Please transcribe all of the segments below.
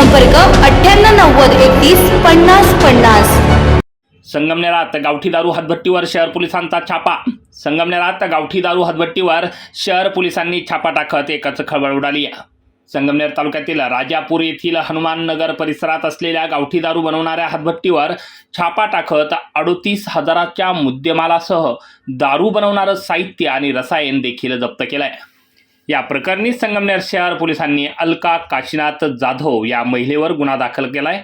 संपर्क अठ्ठ्याण्णव नव्वद एकतीस पन्नास पन्नास. संगमनेरात गावठी दारू हातभट्टीवर शहर पोलिसांचा छापा. संगमनेरात गावठी दारू हातभट्टीवर शहर पोलिसांनी छापा टाकत एकच खळबळ उडाली. संगमनेर तालुक्यातील राजापूर येथील हनुमान नगर परिसरात असलेल्या गावठी दारू बनवणाऱ्या हातभट्टीवर छापा टाकत अडोतीस हजाराच्या मुद्देमालासह दारू बनवणारं साहित्य आणि रसायन देखील जप्त केलं आहे या प्रकरणी संगमनेर शहर पोलिसांनी अलका काशीनाथ जाधव या महिलेवर गुन्हा दाखल केला आहे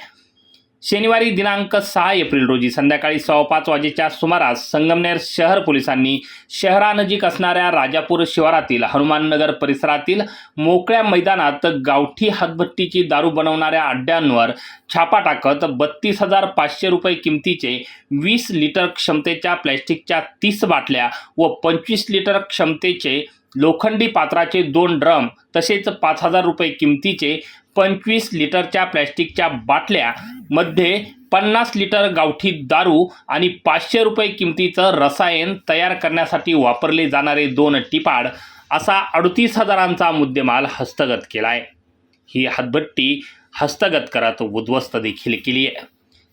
शनिवारी दिनांक सहा एप्रिल रोजी संध्याकाळी सव्वापाच वाजेच्या सुमारास संगमनेर शहर पोलिसांनी शहरानजीक असणाऱ्या राजापूर शिवारातील हनुमाननगर परिसरातील मोकळ्या मैदानात गावठी हातभट्टीची दारू बनवणाऱ्या अड्ड्यांवर छापा टाकत बत्तीस हजार पाचशे रुपये किमतीचे वीस लिटर क्षमतेच्या प्लॅस्टिकच्या तीस बाटल्या व पंचवीस लिटर क्षमतेचे लोखंडी पात्राचे दोन ड्रम तसेच पाच हजार रुपये किमतीचे पंचवीस लिटरच्या प्लॅस्टिकच्या बाटल्या मध्ये पन्नास लिटर गावठी दारू आणि पाचशे रुपये किमतीचं रसायन तयार करण्यासाठी वापरले जाणारे दोन टिपाड असा अडतीस हजारांचा मुद्देमाल हस्तगत केला आहे ही हातभट्टी हस्तगत करत उद्ध्वस्त देखील केली आहे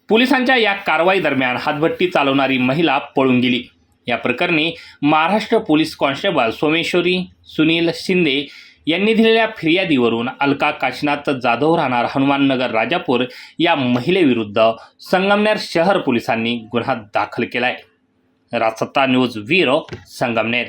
पोलिसांच्या या कारवाई दरम्यान हातभट्टी चालवणारी महिला पळून गेली. या प्रकरणी महाराष्ट्र पोलीस कॉन्स्टेबल सोमेश्वरी सुनील शिंदे यांनी दिलेल्या फिर्यादीवरून अलका काशीनाथ जाधव राहणार हनुमाननगर राजापूर या महिलेविरुद्ध संगमनेर शहर पोलिसांनी गुन्हा दाखल केला आहे राजसत्ता न्यूज व्हिरो संगमनेर.